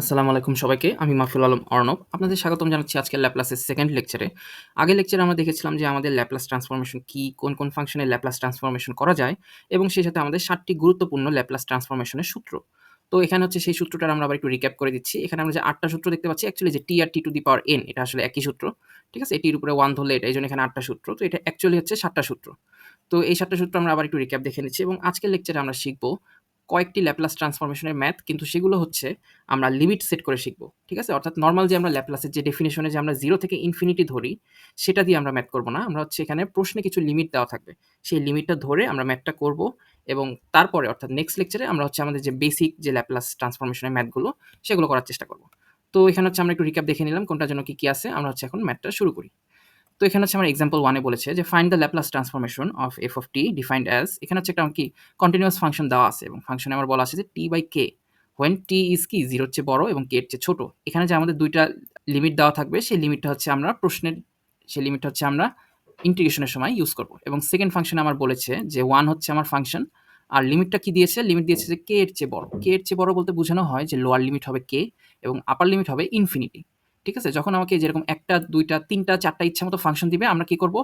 আসসালামু আলাইকুম সবাইকে। আমি মাহফুল আলম অর্ণব। আপনাদের স্বাগতম জানাচ্ছি আজকের ল্যাপ্লাসের সেকেন্ড লেকচারে। আগের লেকচারে আমরা দেখেছিলাম যে আমাদের ল্যাপ্লাস ট্রান্সফরমেশন কি, কোন, কোন ফাংশনে ল্যাপ্লাস ট্রান্সফরমেশন করা যায় এবং সেই সাথে আমাদের ৭ টি গুরুত্বপূর্ণ ল্যাপ্লাস ট্রান্সফরমেশনের সূত্র। তো এখানে হচ্ছে সেই সূত্রটার আমরা আবার একটু রিক্যাপ করে দিচ্ছি। এখানে আমরা যে আটটা সূত্র দেখতে পাচ্ছি অ্যাকচুয়ালি যে টি আর টি টু দি পাওয়ার এন এটা আসলে একই সূত্র। ঠিক আছে? এটির উপরে 1 ধরলে এটা। এই জন্য এখানে আটটা সূত্র। তো এটা অ্যাকচুয়ালি হচ্ছে সাতটা সূত্র। তো এই সাতটা সূত্র আমরা আবার একটু রিক্যাপ দেখে নিচ্ছি এবং আজকের লেকচারে আমরা শিখব কয়েকটি ল্যাপ্লাস ট্রান্সফরমেশনের ম্যাথ কিন্তু সেগুলো হচ্ছে আমরা লিমিট সেট করে শিখব। ঠিক আছে? অর্থাৎ নর্মাল যে আমরা ল্যাপ্লাসের যে ডেফিনিশনে যে আমরা জিরো থেকে ইনফিনিটি ধরি, সেটা দিয়ে আমরা ম্যাথ করব না। আমরা হচ্ছে এখানে প্রশ্নে কিছু লিমিট দেওয়া থাকবে। সেই লিমিটটা ধরে আমরা ম্যাথটা করব এবং তারপরে অর্থাৎ নেক্সট লেকচারে আমরা হচ্ছে আমাদের যে বেসিক যে ল্যাপ্লাস ট্রান্সফরমেশনের ম্যাথগুলো সেগুলো করার চেষ্টা করব। তো এখানে হচ্ছে আমরা একটু রিক্যাপ দেখে নিলাম কোনটার জন্য কি, কি আছে। আমরা হচ্ছে এখন ম্যাথটা শুরু করি। তো এখানে হচ্ছে আমার এক্সাম্পল 1 এ বলেছে যে find the Laplace transformation of f of t defined as এখানে হচ্ছে একটা কি কন্টিনিউয়াস ফাংশন দেওয়া আছে এবং ফাংশনে আমার বলা আছে যে t by k when t is কি 0 এর চেয়ে বড় এবং কে এর চেয়ে ছোট। এখানে যে আমাদের দুইটা লিমিট দেওয়া থাকবে, সেই লিমিটটা হচ্ছে আমরা প্রশ্নের, সেই লিমিটটা হচ্ছে আমরা ইন্টিগ্রেশনের সময় ইউজ করব এবং সেকেন্ড ফাংশনে আমার বলেছে যে ওয়ান হচ্ছে আমার ফাংশন আর লিমিটটা কি দিয়েছে? লিমিট দিয়েছে যে কে এর চেয়ে বড়। কে এর চেয়ে বড় বলতে বোঝানো হয় যে লোয়ার লিমিট হবে কে এবং আপার লিমিট হবে ইনফিনিটি। ঠিক আছে? যখন আমাকে যেরকম ১ টা, ২ টা, ৩ টা, ৪ টা ইচ্ছামতো ফাংশন দিবে, আমরা কি করব?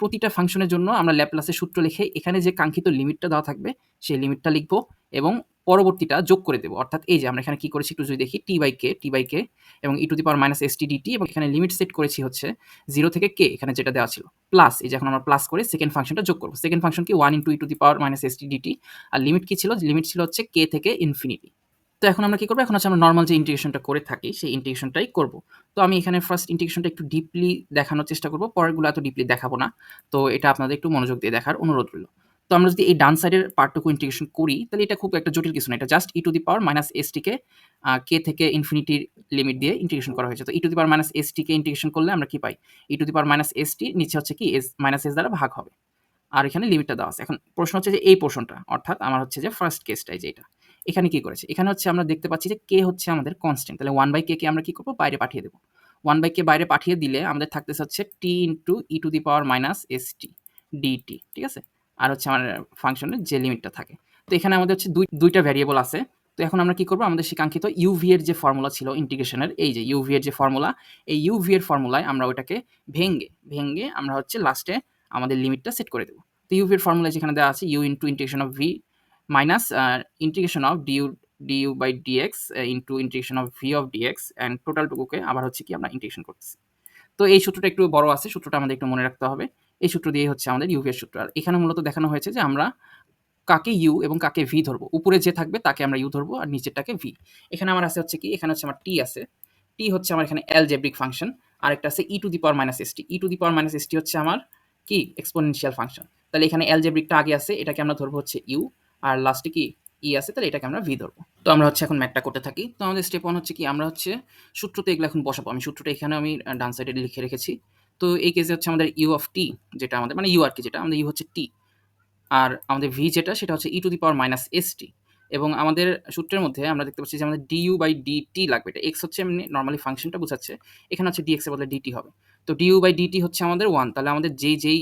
প্রতিটা ফাংশনের জন্য আমরা ল্যাপ্লাসের সূত্র লিখে এখানে যে কাঙ্ক্ষিত লিমিটটা দেওয়া থাকবে, সেই লিমিটটা লিখব এবং পরবর্তীটা যোগ করে দেবো অর্থাৎ এই যে আমরা এখানে কি করেছি একটু যদি দেখি টি বাই কে, টি বাই কে এবং e to the power minus s t dt এবং এখানে লিমিট সেট করেছি হচ্ছে জিরো থেকে কে এখানে যেটা দেওয়া ছিল। প্লাস এই যে এখন আমরা প্লাস করে সেকেন্ড ফাংশনটা যোগ করব সেকেন্ড ফাংশন কি 1 into e to the power minus s t dt R limit কি ছিল? লিমিট ছিল হচ্ছে কে থেকে ইনফিনিটি। তো এখন আমরা কি করব এখন হচ্ছে আমরা নরমাল যে ইন্টিগ্রেশনটা করে থাকি, সেই ইন্টিগ্রেশনটাই করব। তো আমি এখানে ফার্স্ট ইন্টিগ্রেশনটা একটু ডিপলি দেখানোর চেষ্টা করব। পরেরগুলো এত ডিপলি দেখাবো না। তো এটা আপনাদের একটু মনোযোগ দিয়ে দেখার অনুরোধ রইল। তো আমরা যদি এই ডান সাইডের পার্টটুকু ইন্টিগ্রেশন করি, তাহলে এটা খুব একটা জটিল কিছু না। এটা just e to the power minus s টিকে কে থেকে ইনফিনিটির লিমিট দিয়ে ইন্টিগ্রেশন করা হয়েছে। তো e to the power minus s টিকে ইন্টিগ্রেশন করলে আমরা কি পাই? E to the power minus s t নিচে হচ্ছে কি এস মাইনাস এস দ্বারা ভাগ হবে। আর এখানে লিমিটটা দেওয়া আছে। এখন প্রশ্ন হচ্ছে যে এই পোরশনটা অর্থাৎ আমার হচ্ছে যে ফার্স্ট কেসটা এই যে এটা। এখানে কি করেছে? এখানে হচ্ছে আমরা দেখতে পাচ্ছি যে কে হচ্ছে আমাদের কনস্ট্যান্ট। তাহলে ওয়ান বাই কে কে আমরা কি করব বাইরে পাঠিয়ে দেবো ওয়ান বাই কে বাইরে পাঠিয়ে দিলে আমাদের থাকতেছে হচ্ছে t into e to the power minus s t dt. ঠিক আছে? আর হচ্ছে আমার ফাংশনের যে লিমিটটা থাকে। তো এখানে আমাদের হচ্ছে দুই ২ টা ভ্যারিয়েবল আছে। তো এখন আমরা কি করব আমাদের কাঙ্ক্ষিত ইউভি এর যে ফর্মুলা ছিল ইন্টিগ্রেশনের এই যে ইউভি এর যে ফর্মুলা, এই ইউভি এর ফর্মুলায় আমরা ওটাকে ভেঙে, ভেঙে আমরা হচ্ছে লাস্টে আমাদের লিমিটটা সেট করে দেবো তো ইউভি এর ফর্মুলা যেখানে দেওয়া আছে u into integration of v minus uh integration of du du by dx into integration of v of dx and টোটালটুকুকে আবার হচ্ছে কি আমরা ইন্টিগ্রেশন করতেছি। তো এই সূত্রটা একটু বড় আছে। সূত্রটা আমাদের একটু মনে রাখতে হবে। এই সূত্র দিয়েই হচ্ছে আমাদের ইউভি এর সূত্র। আর এখানে মূলত দেখানো হয়েছে যে আমরা কাকে ইউ এবং কাকে ভি ধরব। উপরে যে থাকবে তাকে আমরা ইউ ধরব, আর নিচেরটাকে ভি। এখানে আমার আছে হচ্ছে কি, এখানে হচ্ছে আমার টি আছে। টি হচ্ছে আমার এখানে অ্যালজেব্রিক ফাংশন। আরেকটা আছে e to the power minus s t. E to the power minus s t হচ্ছে আমার কি এক্সপোনেনশিয়াল ফাংশন। তাহলে এখানে অ্যালজেব্রিকটা আগে আছে। এটাকে আমরা ধরব হচ্ছে ইউ আর লাস্টে কি ই আছে তাহলে এটাকে আমরা ভি ধরব। তো আমরা হচ্ছে এখন ম্যাথটা করতে থাকি। তো আমাদের স্টেপ ওয়ান হচ্ছে কি আমরা হচ্ছে সূত্রতে এগুলো এখন বসাবো। আমি সূত্রটা এখানে আমি ডান সাইডে লিখে রেখেছি। তো এই কেসে হচ্ছে আমাদের ইউ অফ টি যেটা আমাদের মানে ইউ আর কি যেটা আমাদের ইউ হচ্ছে টি। আর আমাদের ভি যেটা সেটা হচ্ছে e to the power minus s t এবং আমাদের সূত্রের মধ্যে আমরা দেখতে পাচ্ছি যে আমাদের ডিইউ বাই ডিটি লাগবে। এটা এক্স হচ্ছে এমনি নর্মালি ফাংশনটা বোঝাচ্ছে। এখানে হচ্ছে ডিএক্স এর বদলে ডিটি হবে। তো ডিইউ বাই ডিটি হচ্ছে আমাদের ওয়ান তাহলে আমাদের যেই, যেই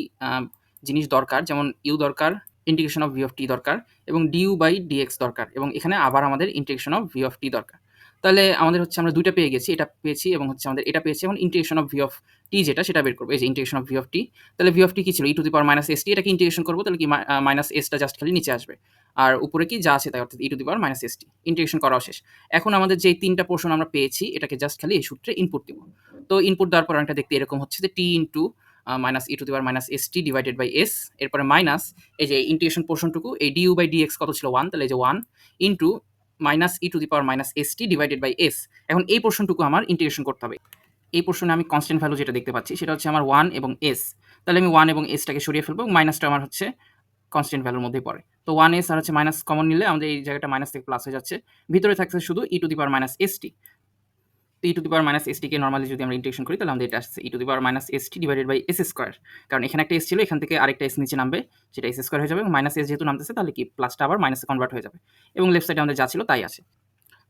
জিনিস দরকার যেমন ইউ দরকার, integration of v of t দরকার এবং ডিউ বাই ডিএক্স দরকার এবং এখানে আবার আমাদের integration of v of t দরকার। তাহলে আমাদের হচ্ছে আমরা ২ টা পেয়ে গেছি। এটা পেয়েছি এবং হচ্ছে আমাদের এটা পেয়েছি এবং integration of v of t যেটা সেটা বের করব, এই যে integration of v of t. তাহলে ভি অফ টি কি ছিল? E to the power minus s t এটাকে ইন্টিগ্রেশন করব, তাহলে কি মাইনাস এস টা জাস্ট খালি নিচে আসবে। আর উপরে কি যা আছে তাই, অর্থাৎ e to the power minus s t. Integration করাও শেষ। এখন আমাদের যেই তিনটা পোর্শন আমরা পেয়েছি, এটাকে জাস্ট খালি এই সূত্রে ইনপুট দিব। তো ইনপুট দেওয়ার পর অনেকটা দেখতে এরকম হচ্ছে যে t into minus e to the power minus s t divided by s এরপরে মাইনাস এই যে ইন্টিগ্রেশন পোর্শনটুকু এই ডিইউ বাই ডিএক্স কত ছিল ওয়ান তাহলে যে one into minus e to the power minus s t divided by s. এখন এই পোর্শনটুকু আমার ইন্টিগ্রেশন করতে হবে। এই পোরশনে আমি কনস্ট্যান্ট ভ্যালু যেটা দেখতে পাচ্ছি, সেটা হচ্ছে আমার ওয়ান এবং এস। তাহলে আমি ওয়ান এবং এস টাকে সরিয়ে ফেলব মাইনাসটা আমার হচ্ছে কনস্ট্যান্ট ভ্যালুর মধ্যেই পড়ে। তো ওয়ান এস আর হচ্ছে মাইনাস কমন নিলে আমাদের এই জায়গাটা মাইনাস থেকে প্লাস হয়ে যাচ্ছে। ভিতরে থাকছে শুধু e to the power minus s t. E to the power minus এসটিকে normally যদি আমরা ইন্টিগ্রেশন করি, তাহলে আমাদের এটা আসছে e to the power minus s t divided by s square কারণ এখানে একটা এস ছিল, এখান থেকে আরেকটা এস নিচে নামবে, সেটা এস স্কোয়ার হয়ে যাবে এবং মাইনাস এস যেহেতু নামতেছে, তাহলে কি প্লাসটা আবার মাইনাসে কনভার্ট হয়ে যাবে এবং লেফট সাইডে আমাদের যা ছিল, তাই আছে।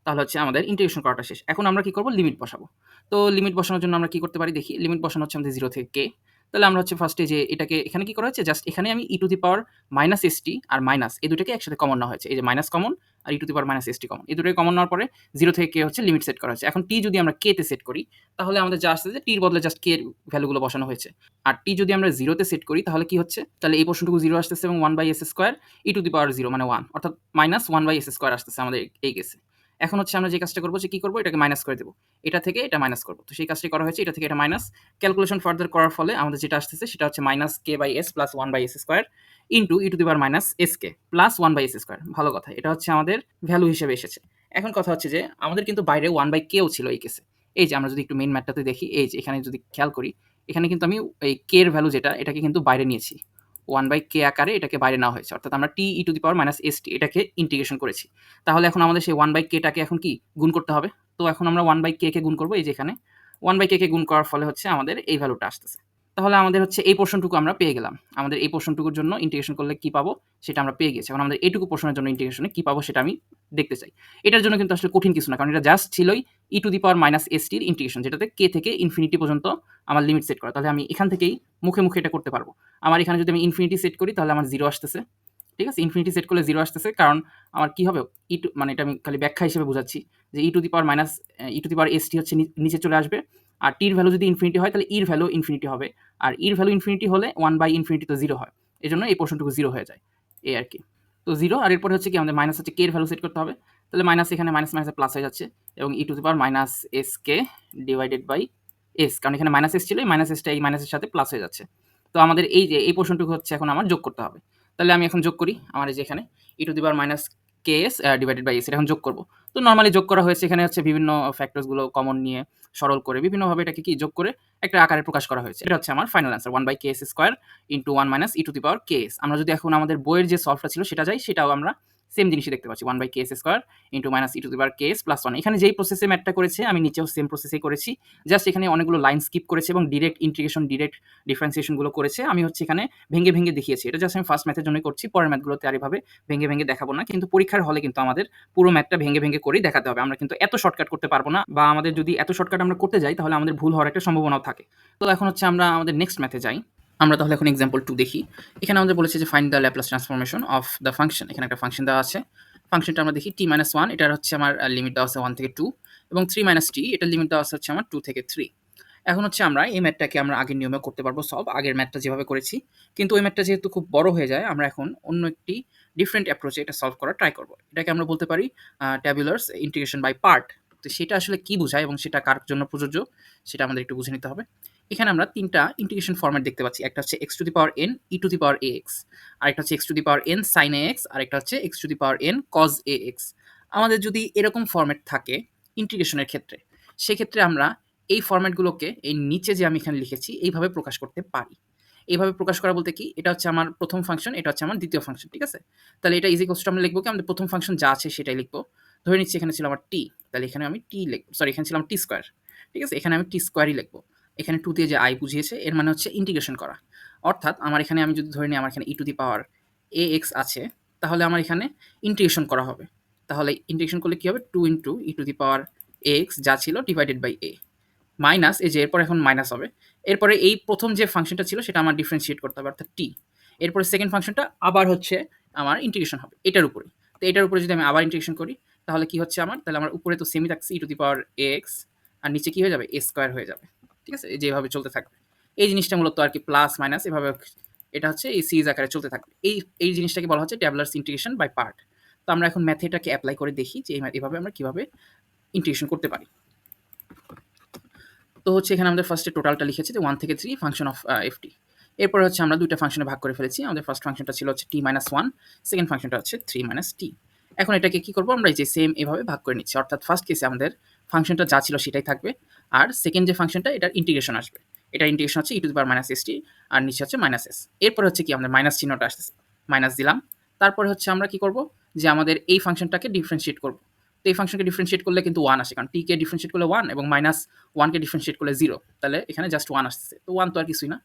তাহলে হচ্ছে আমাদের ইন্টিগ্রেশন করাটা শেষ। এখন আমরা কি করব লিমিট বসাবো। তো লিমিট বসানোর জন্য আমরা কি করতে পারি দেখি। লিমিট বসানো হচ্ছে আমাদের জিরো থেকে কে। তাহলে আমরা হচ্ছে ফার্স্টে যে এটাকে, এখানে কি করা হয়েছে? জাস্ট এখানে আমি e to the power minus s t R minus এই দুটাকে একসাথে কমন নেওয়া হয়েছে। এই যে minus common R e to the power minus s t common এই দুটোকে কমন নেওয়ার পরে জিরো থেকে কে হচ্ছে লিমিট সেট করা হয়েছে। এখন টি যদি আমরা কে তে সেট করি, তাহলে আমাদের যা আসছে যে টির বদলে জাস্ট কে ভ্যালুগুলো বসানো হয়েছে। আর টি যদি আমরা জিরোতে সেট করি, তাহলে কি হচ্ছে? তাহলে এই পোর্শনটুকু জিরো আসতেছে এবং one by s square e to the power zero মানে ওয়ান অর্থাৎ minus one by s square আসতেছে আমাদের এই কেসে এখন হচ্ছে আমরা যে কাজটা করব যে কী করব? এটাকে মাইনাস করে দেবো। এটা থেকে এটা মাইনাস করব। তো সেই কাজটি করা হয়েছে, এটা থেকে এটা মাইনাস ক্যালকুলেশন ফার্দার করার ফলে আমাদের যেটা আসতেছে সেটা হচ্ছে minus k by s plus one by s square into e to the power minus s k plus one by s square ভালো কথা, এটা হচ্ছে আমাদের ভ্যালু হিসেবে এসেছে। এখন কথা হচ্ছে যে আমাদের কিন্তু বাইরে ওয়ান বাই কেও ছিল এই কেসে এই যে আমরা যদি একটু মেইন ম্যাটটাতে দেখি, এই যে এখানে যদি খেয়াল করি, এখানে কিন্তু আমি এই কে এর ভ্যালু যেটা, এটাকে কিন্তু বাইরে নিয়েছি। ওয়ান বাই কে আকারে এটাকে বাইরে নেওয়া হয়েছে। অর্থাৎ আমরা t e to the power minus s t এটাকে ইন্টিগ্রেশন করেছি। তাহলে এখন আমাদের সেই ওয়ান বাই কেটাকে এখন কি গুণ করতে হবে? তো এখন আমরা ওয়ান বাই কে কে গুণ করব এই যেখানে ওয়ান বাই কে কে গুণ করার ফলে হচ্ছে আমাদের এই ভ্যালুটা আসতেছে। তাহলে আমাদের হচ্ছে এই পোর্শনটুকু আমরা পেয়ে গেলাম। আমাদের এই পোর্শনটুকুর জন্য ইন্টিগ্রেশন করলে কি পাবো সেটা আমরা পেয়ে গেছি। এখন আমাদের এইটুকু পোর্শনের জন্য ইন্টিগ্রেশনে কি পাবো সেটা আমি দেখতে চাই। এটার জন্য কিন্তু আসলে কঠিন কিছু না, কারণ এটা জাস্ট ছিলই e to the power minus s টির ইন্টিগ্রেশন যেটাতে কে থেকে ইনফিনিটি পর্যন্ত আমার লিমিট সেট করা। তাহলে আমি এখান থেকেই মুখে মুখে এটা করতে পারব। আমার এখানে যদি আমি ইনফিনিটি সেট করি, তাহলে আমার জিরো আসতেছে। ঠিক আছে? ইনফিনিটি সেট করলে জিরো আসতেছে, কারণ আমার কি হবে? ই টু মানে এটা আমি খালি ব্যাখ্যা হিসেবে বোঝাচ্ছি যে e to the power minus e to the power s t হচ্ছে নিচে চলে আসবে। আর টির ভ্যালু যদি ইনফিনিটি হয়, তাহলে ইর ভ্যালু ইনফিনিটি হবে। আর ইর ভ্যালু ইনফিনিটি হলে ওয়ান বাই ইনফিনিটি তো জিরো হয়। এই জন্য এই পোর্শনটুকু জিরো হয়ে যায়। এই আর কি। তো জিরো আর এরপরে হচ্ছে কি, আমাদের মাইনাস হচ্ছে কে এর ভ্যালু সেট করতে হবে। তাহলে মাইনাস এখানে মাইনাস মাইনাসে প্লাস হয়ে যাচ্ছে এবং e to the power minus s k divided by s কারণ এখানে মাইনাস এস ছিল, এই মাইনাস এসটা এই মাইনাসের সাথে প্লাস হয়ে যাচ্ছে। তো আমাদের এই যে, এই পোর্শনটুকু হচ্ছে, এখন আমার যোগ করতে হবে। তাহলে আমি এখন যোগ করি, আমার এই যে এখানে e to the power minus k s divided by s এটা এখন যোগ করব। তো নর্মালি যোগ করা হয়েছে, এখানে হচ্ছে বিভিন্ন ফ্যাক্টরসগুলো কমন নিয়ে সরল করে, বিভিন্নভাবে এটাকে কি যোগ করে একটা আকারে প্রকাশ করা হয়েছে। এটা হচ্ছে আমার final answer one by k s square into one minus e to the power k s আমরা যদি এখন আমাদের বইয়ের যে সলভটা ছিল, সেটা যাই, সেটাও আমরা সেম জিনিসই দেখতে পাচ্ছি one by k s square into minus e to the power k s plus one এখানে যেই প্রসেসে ম্যাটটা করেছে, আমি নিচেও সেম প্রসেসেই করেছি। জাস্ট এখানে অনেকগুলো লাইন স্কিপ করেছে এবং ডিরেক্ট ইন্টিগ্রেশন ডিরেক্ট ডিফারেন্সিয়েশনগুলো করেছে। আমি হচ্ছে এখানে ভেঙে ভেঙে দেখিয়েছি। এটা জাস্ট আমি ফার্স্ট ম্যাথের জন্য করছি, পরের ম্যাথগুলোতে আর এভাবে ভেঙে ভেঙে দেখাবো না। কিন্তু পরীক্ষার হলে কিন্তু আমাদের পুরো ম্যাথটা ভেঙে ভেঙে করেই দেখাতে হবে। আমরা কিন্তু এত শর্টকাট করতে পারব না বা আমাদের যদি এত শর্টকাট আমরা করতে যাই, তাহলে আমাদের ভুল হওয়ার একটা সম্ভাবনাও থাকে। তো এখন হচ্ছে আমরা আমাদের নেক্সট ম্যাথে যাই। আমরা তাহলে এখন এক্সাম্পল টু দেখি। এখানে আমাদের বলেছে যে find the Laplace transformation of the function এখানে একটা ফাংশন দেওয়া আছে। ফাংশনটা আমরা দেখি টি মাইনাস ওয়ান এটার হচ্ছে আমার লিমিট দেওয়া আছে ওয়ান থেকে টু এবং থ্রি মাইনাস টি এটার লিমিট দেওয়া আছে হচ্ছে আমার টু থেকে থ্রি এখন হচ্ছে আমরা এই ম্যাথটাকে আমরা আগের নিয়মে করতে পারব সব আগের ম্যাথটা যেভাবে করেছি। কিন্তু ওই ম্যাথটা যেহেতু খুব বড় হয়ে যায়, আমরা এখন অন্য একটি ডিফারেন্ট অ্যাপ্রোচে এটা সলভ করার ট্রাই করব। এটাকে আমরা বলতে পারি ট্যাবুলার্স ইন্টিগ্রেশন বাই পার্ট তো সেটা আসলে কি বোঝায় এবং সেটা কার জন্য প্রযোজ্য, সেটা আমাদের একটু বুঝে নিতে হবে। এখানে আমরা তিনটা ইন্টিগ্রেশন ফর্মেট দেখতে পাচ্ছি। একটা হচ্ছে x to the power n e to the power a x আরেকটা হচ্ছে x to the power n sine a x আরেকটা হচ্ছে x to the power n cos a x আমাদের যদি এরকম ফর্মেট থাকে ইন্টিগ্রেশনের ক্ষেত্রে, সেক্ষেত্রে আমরা এই ফর্ম্যাটগুলোকে এই নিচে যে আমি এখানে লিখেছি, এইভাবে প্রকাশ করতে পারি। এইভাবে প্রকাশ করা বলতে কি? এটা হচ্ছে আমার প্রথম ফাংশন এটা হচ্ছে আমার দ্বিতীয় ফাংশন ঠিক আছে? তাহলে এটা ইজি কোস্ট আমরা লিখব কি? আমাদের প্রথম ফাংশন যা আছে সেটাই লিখব। ধরে নিচ্ছি এখানে ছিল আমার টি তাহলে এখানে আমি টি লিখব সরি এখানে ছিল আমার টি স্কোয়ার ঠিক আছে? এখানে আমি টি স্কোয়ারই লিখব। এখানে টু দিয়ে যে আই বুঝিয়েছে, এর মানে হচ্ছে ইন্টিগ্রেশন করা। অর্থাৎ আমার এখানে আমি যদি ধরে নিই আমার এখানে ই to the power A x আছে, তাহলে আমার এখানে ইন্টিগ্রেশন করা হবে। তাহলে ইন্টিগ্রেশন করলে কী হবে? Two into e to the power x যা ছিল ডিভাইডেড বাই এ মাইনাস এই যে এরপর এখন মাইনাস হবে। এরপরে এই প্রথম যে ফাংশনটা ছিল, সেটা আমার ডিফারেন্সিয়েট করতে হবে, অর্থাৎ টি এরপরে সেকেন্ড ফাংশনটা আবার হচ্ছে আমার ইন্টিগ্রেশন হবে, এটার উপরে তো এটার উপরে যদি আমি আবার ইন্টিগ্রেশন করি, তাহলে কি হচ্ছে আমার? তাহলে আমার উপরে তো সেমি থাকছে ই টু দি পাওয়ার এক্স আর নিচে কি হয়ে যাবে? এ স্কোয়ার হয়ে যাবে। ঠিক আছে? যেভাবে চলতে থাকবে। এই জিনিসটা মূলত আর কি প্লাস মাইনাস এভাবে এটা হচ্ছে এই সিরিজ আকারে চলতে থাকবে। এই এই জিনিসটাকে বলা হচ্ছে ট্যাবলার্স ইন্টিগ্রেশন বাই পার্ট তো আমরা এখন ম্যাথে এটাকে অ্যাপ্লাই করে দেখি যে এভাবে আমরা কীভাবে ইন্টিগ্রেশন করতে পারি। তো হচ্ছে এখানে আমাদের ফার্স্টে টোটালটা লিখেছি যে ওয়ান থেকে থ্রি ফাংশন অফ এফটি এরপর হচ্ছে আমরা দুইটা ফাংশনে ভাগ করে ফেলেছি। আমাদের ফার্স্ট ফাংশনটা ছিল হচ্ছে টি মাইনাস ওয়ান সেকেন্ড ফাংশনটা হচ্ছে থ্রি মাইনাস টি এখন এটাকে কি করব? আমরা এই যে সেম এভাবে ভাগ করে নিচ্ছি। অর্থাৎ ফার্স্ট কেসে আমাদের ফাংশনটা যা ছিল সেটাই থাকবে। আর সেকেন্ড যে ফাংশনটা এটার ইন্টিগ্রেশন আসবে। এটা ইন্টিগ্রেশন হচ্ছে e to power minus s t আর নিচে হচ্ছে মাইনাস এস এরপরে হচ্ছে কি আমাদের মাইনাস চিহ্নটা আসতেছে মাইনাস দিলাম। তারপরে হচ্ছে আমরা কি করব? যে আমাদের এই ফাংশনটাকে ডিফারেন্সিয়েট করব। তো এই ফাংশনকে ডিফারেন্সিয়েট করলে কিন্তু ওয়ান আসে। কারণ টিকে ডিফারেন্সিয়েট করলে ওয়ান এবং মাইনাস ওয়ানকে ডিফারেন্সিয়েট করলে জিরো তাহলে এখানে জাস্ট ওয়ান আসতেছে তো ওয়ান তো আর কিছুই না।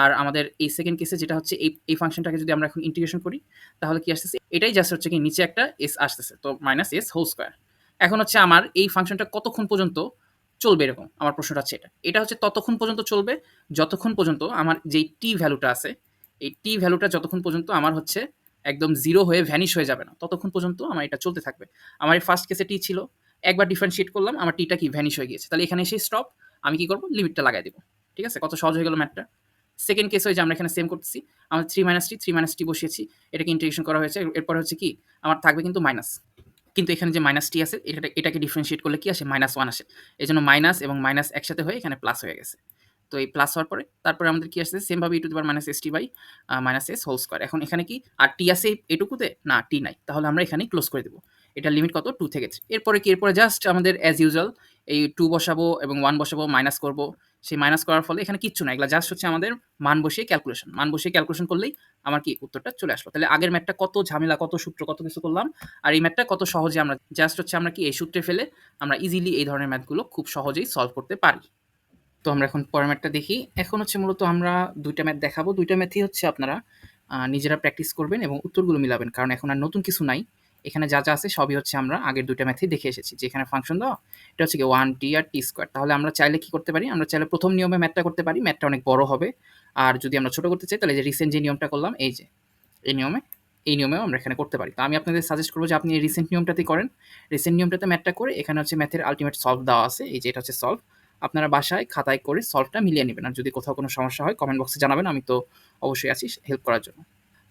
আর আমাদের এই সেকেন্ড কেসে যেটা হচ্ছে, এই এই ফাংশনটাকে যদি আমরা এখন ইন্টিগ্রেশন করি, তাহলে কি আসতেছে? এটাই জাস্ট হচ্ছে কি নিচে একটা এস আসতেছে, তো মাইনাস এস হোল স্কোয়ার এখন হচ্ছে আমার এই ফাংশনটা কতক্ষণ পর্যন্ত চলবে এরকম? আমার প্রশ্নটা হচ্ছে এটা। এটা হচ্ছে ততক্ষণ পর্যন্ত চলবে, যতক্ষণ পর্যন্ত আমার যেই টি ভ্যালুটা আছে, এই টি ভ্যালুটা যতক্ষণ পর্যন্ত আমার হচ্ছে একদম জিরো হয়ে ভ্যানিশ হয়ে যাবে না, ততক্ষণ পর্যন্ত আমার এটা চলতে থাকবে। আমার এই ফার্স্ট কেসে টি ছিল, একবার ডিফারেন্সিয়েট করলাম, আমার টিটা কি ভ্যানিশ হয়ে গিয়েছে? তাহলে এখানে এসে স্টপ আমি কি করব? লিমিটটা লাগাই দেবো। ঠিক আছে? কত সহজ হয়ে গেল ম্যাথটা সেকেন্ড কেস হয়ে যে আমরা এখানে সেম করতেছি। আমরা three minus t three minus t বসিয়েছি। এটাকে ইন্টিগ্রেশন করা হয়েছে। এরপর হচ্ছে কি, আমার থাকবে কিন্তু মাইনাস কিন্তু এখানে যে মাইনাস টি আছে এটা এটাকে ডিফারেন্সিয়েট করলে কি আসে? মাইনাস ওয়ান আসে। এই জন্য মাইনাস এবং মাইনাস একসাথে হয়ে এখানে প্লাস হয়ে গেছে। তো এই প্লাস হওয়ার পরে, তারপরে আমাদের কি আসছে? সেমভাবে e to the power minus s t by minus s whole square এখন এখানে কি, আর টি আছে এটুকুতে? না টি নাই। তাহলে আমরা এখানে ক্লোজ করে দেবো। এটা লিমিট কত? টু থেকে এরপরে কি? এরপরে জাস্ট আমাদের অ্যাজ ইউজুয়াল এই টু বসাবো এবং ওয়ান বসাবো মাইনাস করব। সেই মাইনাস করার ফলে এখানে কিচ্ছু না। এগুলো জাস্ট হচ্ছে আমাদের মান বসিয়ে ক্যালকুলেশন মান বসিয়ে ক্যালকুলেশন করলেই আমার কি উত্তরটা চলে আসলো। তাহলে আগের ম্যাথটা কত ঝামেলা, কত সূত্র, কত কিছু করলাম, আর এই ম্যাথটা কত সহজে আমরা জাস্ট হচ্ছে আমরা কি এই সূত্রে ফেলে আমরা ইজিলি এই ধরনের ম্যাথগুলো খুব সহজেই সলভ করতে পারি। তো আমরা এখন পরের ম্যাথটা দেখি। এখন হচ্ছে মূলত আমরা দুইটা ম্যাথ দেখাবো। দুইটা ম্যাথই হচ্ছে আপনারা নিজেরা প্র্যাকটিস করবেন এবং উত্তরগুলো মিলাবেন। কারণ এখন আর নতুন কিছু নাই। এখানে যা যা আছে সবই হচ্ছে আমরা আগের দুইটা ম্যাথেই দেখে এসেছি। যে এখানে ফাংশন দেওয়া এটা হচ্ছে কি ওয়ান টি আর টি স্কোয়ার তাহলে আমরা চাইলে কি করতে পারি? আমরা চাইলে প্রথম নিয়মে ম্যাথটা করতে পারি। ম্যাথটা অনেক বড় হবে। আর যদি আমরা ছোটো করতে চাই, তাহলে যে রিসেন্ট যে নিয়মটা করলাম, এই যে, এই নিয়মে, এই নিয়মেও আমরা এখানে করতে পারি। তো আমি আপনাদের সাজেস্ট করব যে আপনি এই রিসেন্ট নিয়মটাতেই করেন। রিসেন্ট নিয়মটাতে ম্যাথটা করে এখানে হচ্ছে ম্যাথের আলটিমেট সলভ দেওয়া আছে। এই যে এটা হচ্ছে সলভ আপনারা বাসায় খাতায় করে সলভটা মিলিয়ে নেবেন। আর যদি কোথাও কোনো সমস্যা হয় কমেন্ট বক্সে জানাবেন। আমি তো অবশ্যই আছি হেল্প করার জন্য।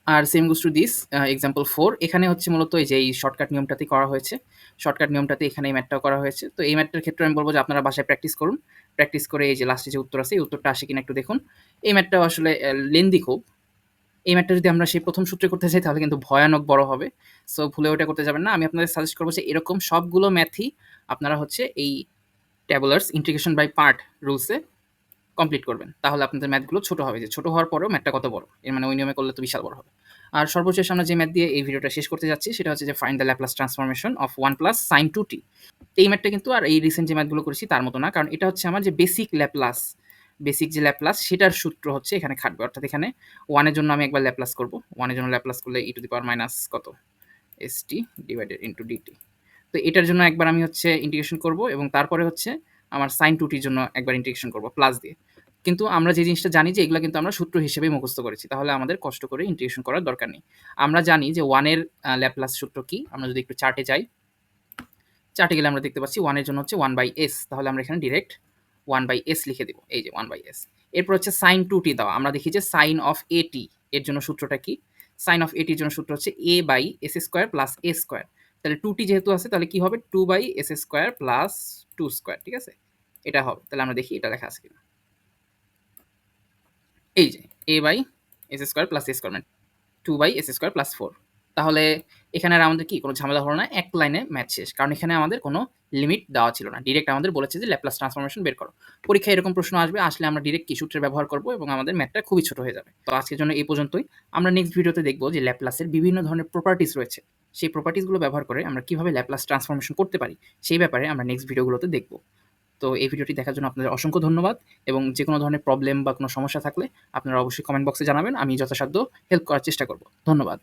আর same goes to this example four এখানে হচ্ছে মূলত এই যে এই শর্টকাট নিয়মটাতেই করা হয়েছে। শর্টকাট নিয়মটাতে এখানে এই ম্যাটটাও করা হয়েছে। তো এই ম্যাটটার ক্ষেত্রে আমি বলব যে আপনারা বাসায় প্র্যাকটিস করুন। প্র্যাকটিস করে এই যে লাস্টে যে উত্তর আছে, এই উত্তরটা আসে কিনা একটু দেখুন। এই ম্যাটটাও আসলে লেন্দি খুব। এই ম্যাটটা যদি আমরা সেই প্রথম সূত্রে করতে চাই তাহলে কিন্তু ভয়ানক বড় হবে। সো ভুলে ওটা করতে যাবেন না। আমি আপনাদের সাজেস্ট করব যে এরকম সবগুলো ম্যাথই আপনারা হচ্ছে এই ট্যাবুলার্স ইন্টিগ্রেশন বাই পার্ট রুলসে কমপ্লিট করবেন। তাহলে আপনাদের ম্যাথগুলো ছোট হবে। যে ছোট হওয়ার পরেও ম্যাথটা কত বড়? এর মানে ওই নিয়মে করলে তো বিশাল বড় হবে। আর সর্বশেষ আমরা যে ম্যাথ দিয়ে এই ভিডিওটা শেষ করতে যাচ্ছি, সেটা হচ্ছে যে find the Laplace transformation of one plus sine two t এই ম্যাথটা কিন্তু আর এই রিসেন্ট যে ম্যাথগুলো করেছি, তার মতো না। কারণ এটা হচ্ছে আমার যে বেসিক ল্যাপ্লাস বেসিক যে ল্যাপ্লাস সেটার সূত্র হচ্ছে এখানে খাটবে অর্থাৎ এখানে ওয়ানের জন্য আমি একবার ল্যাপ্লাস করব। ওয়ানের জন্য ল্যাপ্লাস করলে e to the power minus কত? S t divided into dt তো এটার জন্য একবার আমি হচ্ছে ইন্টিগ্রেশন করব এবং তারপরে হচ্ছে আমার সাইন টুটির জন্য একবার ইন্টিগ্রেশন করব প্লাস দিয়ে। কিন্তু আমরা যে জিনিসটা জানি যে এগুলো কিন্তু আমরা সূত্র হিসেবে মুখস্থ করেছি, তাহলে আমাদের কষ্ট করে ইন্টিগ্রেশন করার দরকার নেই। আমরা জানি যে ওয়ানের ল্যাপ্লাস সূত্র কি? আমরা যদি একটু চার্টে যাই চার্টে গেলে আমরা দেখতে পাচ্ছি ওয়ানের জন্য হচ্ছে ওয়ান বাই এস তাহলে আমরা এখানে ডিরেক্ট ওয়ান বাই এস লিখে দেবো, এই যে ওয়ান বাই এস এরপর হচ্ছে সাইন টু টি দেওয়া, আমরা দেখি যে সাইন অফ এ টি এর জন্য সূত্রটা কি? সাইন অফ এটির জন্য সূত্র হচ্ছে a by s square plus a square তাহলে টু টি যেহেতু আছে, তাহলে কি হবে? Two by s square plus two square ঠিক আছে? এটা হবে। তাহলে আমরা দেখি এটা দেখা আছে কিনা। এই যে a by s square plus a square মানে two by s square plus four তাহলে এখানে আর আমাদের কি? কোনো ঝামেলা হলো না, এক লাইনে ম্যাথ শেষ। কারণ এখানে আমাদের কোনো লিমিট দেওয়া ছিল না। ডিরেক্ট আমাদের বলেছে যে ল্যাপ্লাস ট্রান্সফরমেশন বের করো। পরীক্ষায় এরকম প্রশ্ন আসবে, আসলে আমরা ডিরেক্ট কি সূত্রের ব্যবহার করব এবং আমাদের ম্যাথটা খুবই ছোট হয়ে যাবে। তো আজকের জন্য এই পর্যন্তই। আমরা নেক্সট ভিডিওতে দেখব যে ল্যাপ্লাসের বিভিন্ন ধরনের প্রপার্টিস রয়েছে। সেই প্রপার্টিসগুলো ব্যবহার করে আমরা কীভাবে ল্যাপ্লাস ট্রান্সফরমেশন করতে পারি, সেই ব্যাপারে আমরা নেক্সট ভিডিওগুলোতে দেখব। তো এই ভিডিওটি দেখার জন্য আপনাদের অসংখ্য ধন্যবাদ এবং যে কোনো ধরনের প্রবলেম বা কোনো সমস্যা থাকলে আপনারা অবশ্যই কমেন্ট বক্সে জানাবেন। আমি যথাসাধ্য হেল্প করার চেষ্টা করব। ধন্যবাদ।